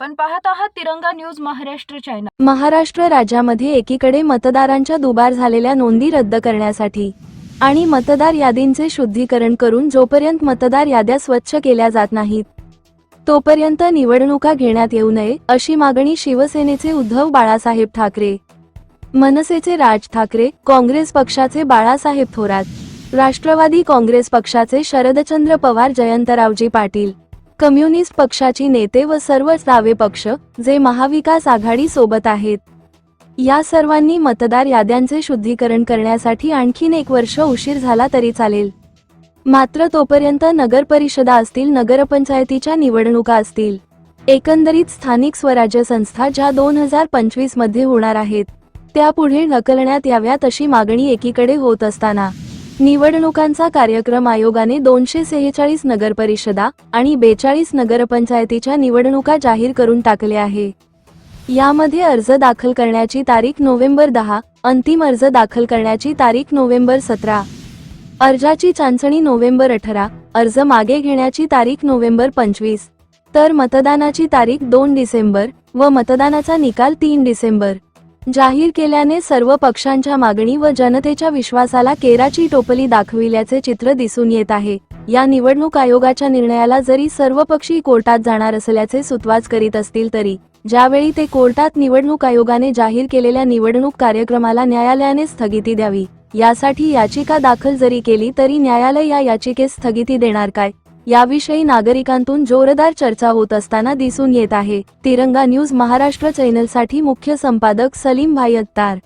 तिरंगा news Maharashtra channel Maharashtra राज्यामध्ये एकीकडे मतदारांच्या दुबार झालेल्या नोंदी रद्द करण्यासाठी आणि मतदार यादींचे शुद्धीकरण करून जोपर्यंत मतदार याद्या स्वच्छ केल्या जात नाहीत तोपर्यंत निवडणुका घेण्यात येऊ नये अशी मागणी शिवसेनेचे उद्धव बाळासाहेब ठाकरे मनसेचे राज ठाकरे काँग्रेस पक्षाचे बाळासाहेब थोरात राष्ट्रवादी काँग्रेस पक्षाचे शरदचंद्र पवार जयंतरावजी पाटील कम्युनिस्ट पक्षाची नेते व सर्वच डावे पक्ष जे महाविकास आघाडी सोबत आहेत. या सर्वांनी मतदार याद्यांचे शुद्धीकरण करण्यासाठी आणखीन एक वर्ष उशीर झाला तरी चालेल. मात्र तोपर्यंत नगर परिषदा असतील नगरपंचायतीच्या निवडणुका असतील. एकंदरीत स्थानिक स्वराज्य संस्था ज्या दोन हजार पंचवीसमध्ये होणार आहेत त्या पुढे ढकलण्यात याव्यात अशी मागणी एकीकडे होत असताना निवडणुकांचा कार्यक्रम आयोगाने दोनशे सेहेचाळीस नगरपरिषदा आणि बेचाळीस नगरपंचायतीच्या निवडणुका जाहीर करून टाकले आहे. यामध्ये अर्ज दाखल करण्याची तारीख नोव्हेंबर दहा अंतिम अर्ज दाखल करण्याची तारीख नोव्हेंबर सतरा. अर्जाची चाचणी नोव्हेंबर अठरा अर्ज मागे घेण्याची तारीख नोव्हेंबर पंचवीस. तर मतदानाची तारीख दोन डिसेंबर व मतदानाचा निकाल तीन डिसेंबर. जाहीर केल्याने सर्व पक्षांच्या मागणी व जनतेच्या विश्वासाला केराची टोपली दाखविल्याचे चित्र दिसून येत आहे. या निवडणूक आयोगाच्या निर्णयाला जरी सर्व पक्षी कोर्टात जाणार असल्याचे सुतवाच करीत असतील तरी ज्यावेळी ते कोर्टात निवडणूक आयोगाने जाहीर केलेल्या निवडणूक कार्यक्रमाला न्यायालयाने स्थगिती द्यावी यासाठी याचिका दाखल जरी केली तरी न्यायालय या याचिकेस स्थगिती देणार काय? याविषयी नागरिकांतून जोरदार चर्चा होत असताना दिसून येत आहे. तिरंगा न्यूज महाराष्ट्र चॅनलसाठी मुख्य संपादक सलीम भाई अत्तार